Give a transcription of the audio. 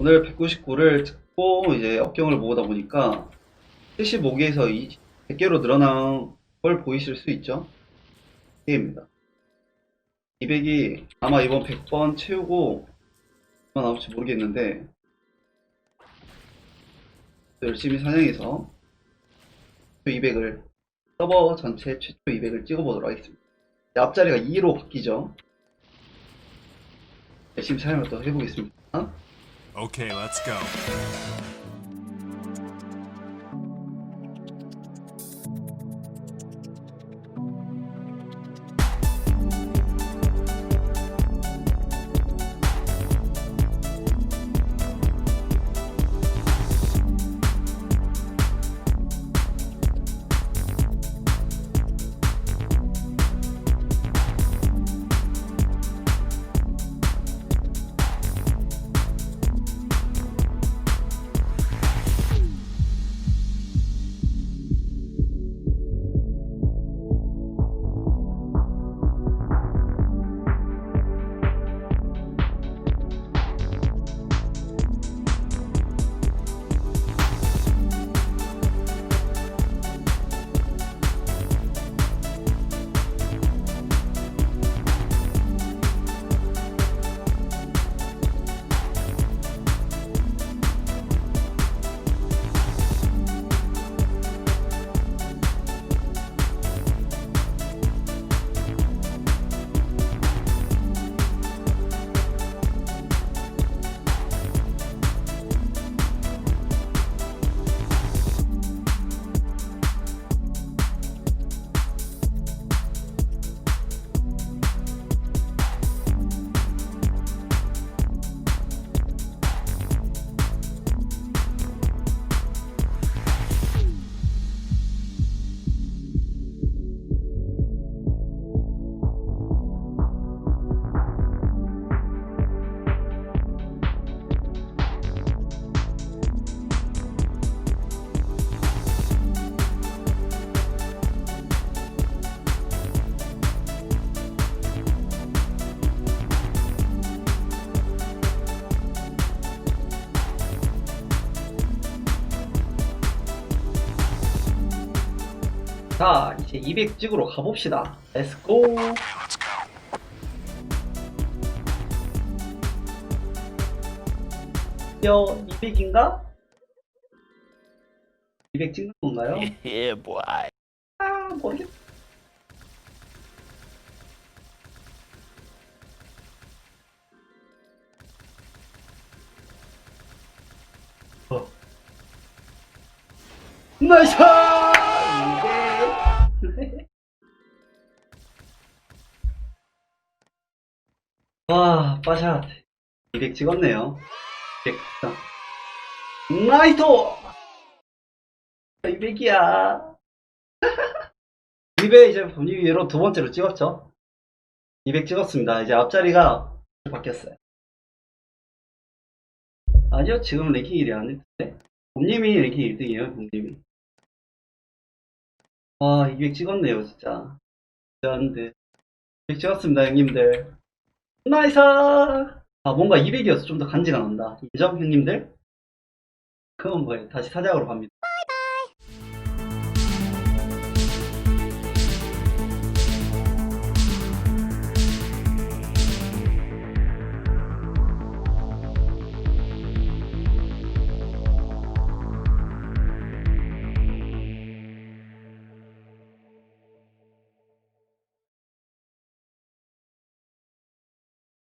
오늘 199를 찍고 이제 업경을 모으다 보니까 75개에서 100개로 늘어난 걸 보이실 수 있죠? 2개입니다. 200이 아마 이번 100번 채우고 얼마 나올지 모르겠는데 열심히 사냥해서 200을 서버 전체 최초 200을 찍어보도록 하겠습니다. 앞자리가 2로 바뀌죠. 열심히 사냥을 또 해보겠습니다. Okay, let's go. 자, 이제 200 찍으러 가봅시다. 렛츠고! 여 200인가? 200 찍는 건가요? yeah, boy. 아, 모르겠 어. 나이스! 와, 빠샷. 200 찍었네요. 200 찍었다. 나이스! 200이야. 200 이제 분위기로 두 번째로 찍었죠. 200 찍었습니다. 이제 앞자리가 바뀌었어요. 아니요, 지금 랭킹 1위 안 했는데. 봄님이 랭킹 1등이에요, 봄님이. 아, 200 찍었네요, 진짜. 진짜인데. 200 찍었습니다, 형님들. 나이스! 아, 뭔가 200이어서 좀 더 간지가 난다. 인정, 형님들? 그건 뭐예요? 다시 사작으로 갑니다.